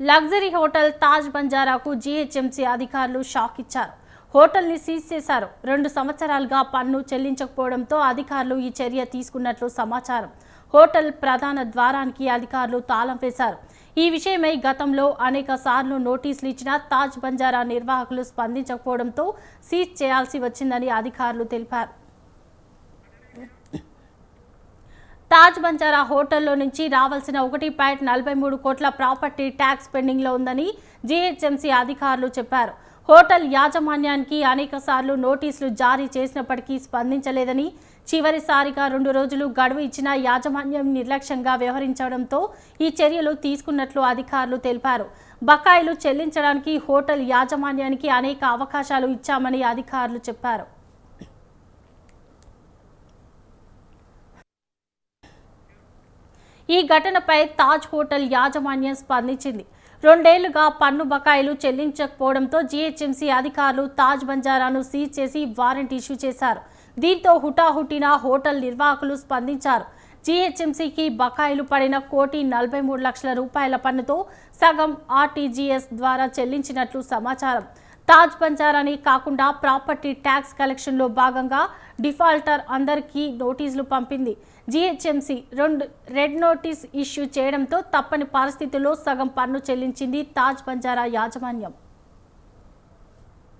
Luxury hotel Taj బంజారాకు GHMC అధికారులు shock ఇచ్చారు. హోటల్ని సీజ్ చేశారు. రెండు సంవత్సరాలుగా పన్ను చెల్లించకపోవడంతో అధికారులు ఈ చర్య తీసుకున్నట్లు సమాచారం. హోటల్ ప్రధాన ద్వారానికి అధికారులు తాళం వేశారు. ఈ విషయమై గతంలో అనేక సార్లు నోటీసులు ఇచ్చిన తాజ్ బంజారా నిర్వాహకులు స్పందించకపోవడంతో సీజ్ చేయాల్సి వచ్చిందని అధికారులు తెలిపారు. తాజ్ బంజారా హోటల్లో నుంచి రావాల్సిన ఒకటి పాయింట్ నలభై మూడు కోట్ల ప్రాపర్టీ ట్యాక్స్ పెండింగ్లో ఉందని జీహెచ్ఎంసీ అధికారులు చెప్పారు. హోటల్ యాజమాన్యానికి అనేక సార్లు నోటీసులు జారీ చేసినప్పటికీ స్పందించలేదని చివరిసారిగా రెండు రోజులు గడువు ఇచ్చిన యాజమాన్యం నిర్లక్ష్యంగా వ్యవహరించడంతో ఈ చర్యలు తీసుకున్నట్లు అధికారులు తెలిపారు. బకాయిలు చెల్లించడానికి హోటల్ యాజమాన్యానికి అనేక అవకాశాలు ఇచ్చామని అధికారులు చెప్పారు. ఈ ఘటనపై తాజ్ హోటల్ యాజమాన్యం స్పందించింది. రెండేళ్ళుగా పన్ను బకాయిలు చెల్లించకపోవడంతో జీహెచ్ఎంసీ అధికారులు తాజ్ బంజారాను సీజ్ చేసి వారెంట్ ఇష్యూ చేశారు. దీంతో హుటాహుటిన హోటల్ నిర్వాహకులు స్పందించారు. జీహెచ్ఎంసీకి బకాయిలు పడిన కోటి నలభై మూడు లక్షల రూపాయల పన్నుతో సగం ఆర్టీజీఎస్ ద్వారా చెల్లించినట్లు సమాచారం. తాజ్ బంజారాని కాకుండా ప్రాపర్టీ ట్యాక్స్ కలెక్షన్లో భాగంగా డిఫాల్టర్ అందరికీ నోటీసులు పంపింది. జీహెచ్ఎంసీ రెండు రెడ్ నోటీస్ ఇష్యూ చేయడంతో తప్పని పరిస్థితుల్లో సగం పన్ను చెల్లించింది తాజ్ బంజారా యాజమాన్యం.